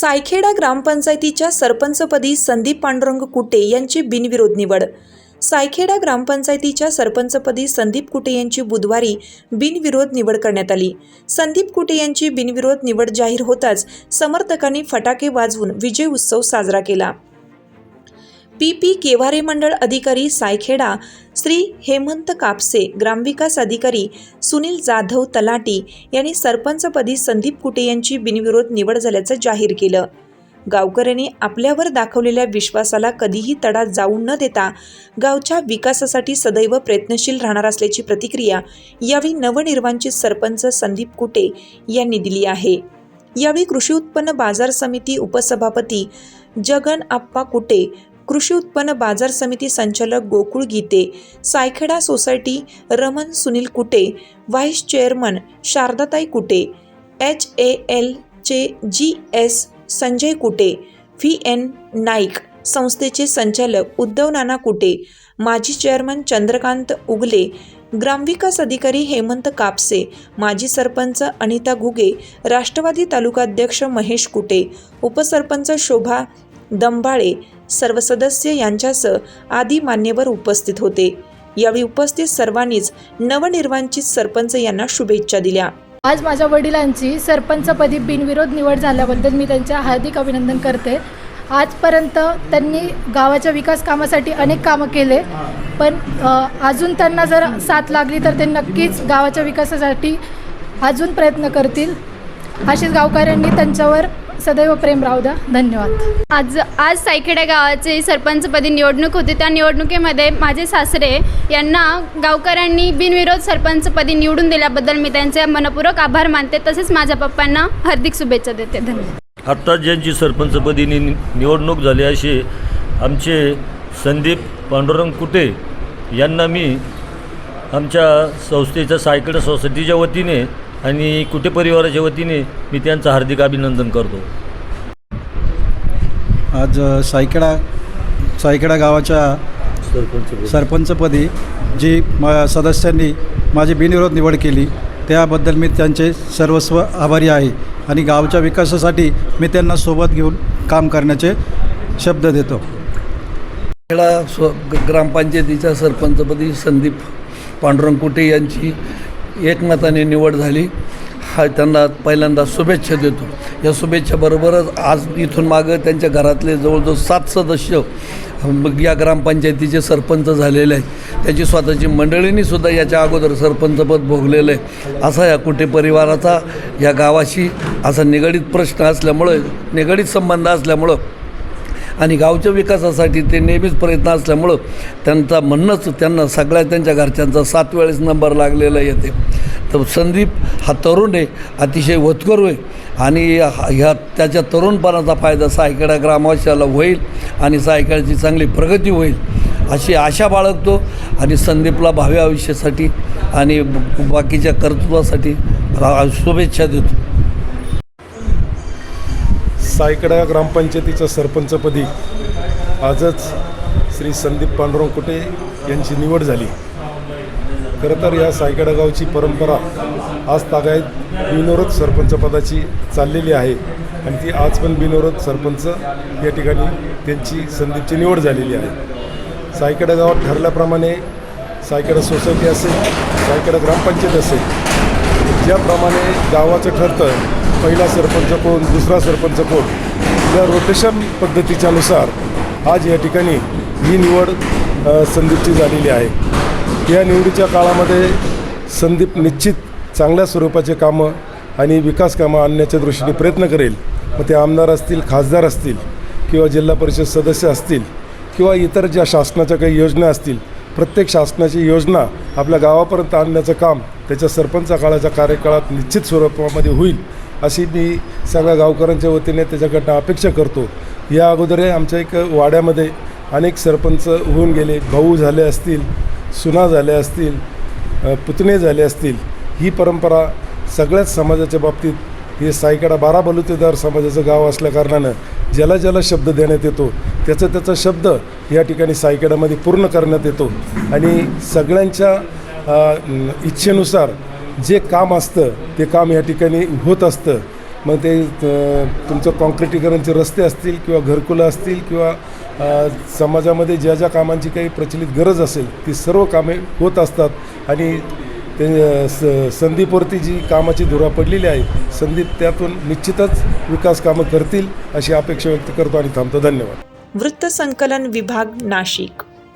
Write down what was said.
सायखेडा ग्रामपंचायतीच्या सरपंचपदी संदीप पांडुरंग कुटे यांची बिनविरोध निवड. सायखेडा ग्रामपंचायतीच्या सरपंचपदी संदीप कुटे यांची बुधवारी बिनविरोध निवड करण्यात आली. संदीप कुटे यांची बिनविरोध निवड जाहीर होताच समर्थकांनी फटाके वाजवून विजय उत्सव साजरा केला. पी पी केवारे मंडळ अधिकारी सायखेडा श्री हेमंत कापसे ग्रामविकास अधिकारी सुनील जाधव तलाटी यांनी सरपंचपदी संदीप कुटे यांची बिनविरोध निवड झाल्याचं जाहीर केलं. गावकऱ्यांनी आपल्यावर दाखवलेल्या विश्वासाला कधीही तडा जाऊ न देता गावच्या विकासासाठी सदैव प्रयत्नशील राहणार असल्याची प्रतिक्रिया यावेळी नवनिर्वाचित सरपंच संदीप कुटे यांनी दिली आहे. यावेळी कृषी उत्पन्न बाजार समिती उपसभापती जगन आप्पा कुटे कृषी उत्पन्न बाजार समिती संचालक Gokul Gite Saykheda society Raman Sunil Kute vice chairman Sharadatai Kute H A एलचे G S Sanjay Kute V N Naik संस्थेचे संचालक उद्धव नाना कुटे माजी चेअरमन चंद्रकांत उगले ग्रामविकास अधिकारी हेमंत कापसे माजी सरपंच अनिता घुगे राष्ट्रवादी तालुकाध्यक्ष महेश कुटे उपसरपंच शोभा दंबाळे सर्व सदस्य यांच्यासह आदी मान्यवर उपस्थित होते. यावेळी उपस्थित सर्वांनीच नवनिर्वाचित सरपंच यांना शुभेच्छा दिल्या. आज माझ्या वडिलांची सरपंचपदी बिनविरोध निवड झाल्याबद्दल मी त्यांचे हार्दिक अभिनंदन करते. आजपर्यंत त्यांनी गावाच्या विकास कामासाठी अनेक कामं केले पण अजून त्यांना जर साथ लागली तर ते नक्कीच गावाच्या विकासासाठी अजून प्रयत्न करतील. असेच गावकऱ्यांनी त्यांच्यावर सदैव प्रेम राहू द्या. धन्यवाद. आज आज सायखेडा गावाचे सरपंचपदी निवडणूक होती. त्या निवडणुकीमध्ये माझे सासरे यांना गावकऱ्यांनी बिनविरोध सरपंचपदी निवडून दिल्याबद्दल मी त्यांचे मनपूर्वक आभार मानते. तसेच माझ्या पप्पांना हार्दिक शुभेच्छा देते. धन्यवाद. आत्ताच ज्यांची सरपंचपदी निवडणूक झाली असे आमचे संदीप पांडुरंग कुटे यांना मी आमच्या संस्थेच्या सायकडे सोसायटीच्या वतीने आणि कुटे परिवाराच्या वतीने मी त्यांचं हार्दिक अभिनंदन करतो. आज अ, सायखेडा सायखेडा गावाच्या सरपंच सरपंचपदी जी म सदस्यांनी माझी बिनविरोध निवड केली त्याबद्दल मी त्यांचे सर्वस्व आभारी आहे आणि गावच्या विकासासाठी मी त्यांना सोबत घेऊन काम करण्याचे शब्द देतो. खेडा स्व ग्रामपंचायतीच्या सरपंचपदी संदीप पांडुरंग कुटे यांची एकमताने निवड झाली. हा त्यांना पहिल्यांदा शुभेच्छा देतो. या शुभेच्छाबरोबरच आज इथून मागं त्यांच्या घरातले जवळजवळ सात सदस्य या ग्रामपंचायतीचे सरपंच झालेले आहेत. त्याची स्वतःची मंडळींनीसुद्धा याच्या अगोदर सरपंचपद भोगलेलं आहे. असा या कुठे परिवाराचा या गावाशी असा निगडीत प्रश्न असल्यामुळं निगडीत संबंध असल्यामुळं आणि गावच्या विकासासाठी ते नेहमीच प्रयत्न असल्यामुळं त्यांचा म्हणणंच त्यांना सगळ्या त्यांच्या घरच्यांचा सात वेळेस नंबर लागलेला येते. तर संदीप हा तरुण आहे अतिशय वतकरू आहे आणि ह्या त्याच्या तरुणपणाचा फायदा सायकडा ग्रामवाशाला होईल आणि सायकडाची चांगली प्रगती होईल अशी आशा बाळगतो आणि संदीपला भावी आयुष्यासाठी आणि बाकीच्या कर्तृत्वासाठी शुभेच्छा देतो. सायकडा ग्रामपंचायतीच्या सरपंचपदी आजच श्री संदीप पांडुरंग कुटे यांची निवड झाली. खरं तर या सायकडा गावची परंपरा आज तागायत बिनविरोध सरपंचपदाची चाललेली आहे आणि ती आज पण बिनविरोध सरपंच या ठिकाणी त्यांची संदीपची निवड झालेली आहे. सायकडा गावात ठरल्याप्रमाणे सायकडा सोसायटी असेल सायकडा ग्रामपंचायत असेल ज्याप्रमाणे गावाचं ठरतं पहिला सरपंच कोण दुसरा सरपंच कोण? या रोटेशन पद्धतीच्यानुसार आज या ठिकाणी ही निवड संदीपची झालेली आहे. या निवडीच्या काळामध्ये संदीप निश्चित चांगल्या स्वरूपाचे कामं आणि विकास कामं आणण्याच्या दृष्टीने प्रयत्न करेल. मग ते आमदार असतील खासदार असतील किंवा जिल्हा परिषद सदस्य असतील किंवा इतर ज्या शासनाच्या काही योजना असतील प्रत्येक शासनाची योजना आपल्या गावापर्यंत आणण्याचं काम त्याच्या सरपंच काळाच्या कार्यकाळात निश्चित स्वरूपामध्ये होईल. अशी मी सगळ्या गावकऱ्यांच्या वतीने त्याच्याकडनं अपेक्षा करतो. या अगोदर आमच्या एक वाड्यामध्ये अनेक सरपंच होऊन गेले भाऊ झाले असतील सुना झाले असतील पुतणे झाले असतील. ही परंपरा सगळ्याच समाजाच्या बाबतीत हे सायकडा बारा बलुतेदार समाजाचं गाव असल्याकारणानं ज्याला ज्याला शब्द देण्यात येतो त्याचा त्याचा शब्द या ठिकाणी सायकडामध्ये पूर्ण करण्यात येतो. आणि सगळ्यांच्या इच्छेनुसार जे काम असतं ते काम या ठिकाणी होत असतं. मग ते तुमचं कॉन्क्रिटीकरणचे रस्ते असतील किंवा घरकुलं असतील किंवा समाजामध्ये ज्या ज्या कामांची काही प्रचलित गरज असेल ती सर्व कामे होत असतात. आणि ते स संदीपवरती जी कामाची धुरा पडलेली आहे संदीप त्यातून निश्चितच विकास कामं करतील अशी अपेक्षा व्यक्त करतो आणि थांबतो. धन्यवाद. वृत्तसंकलन विभाग नाशिक.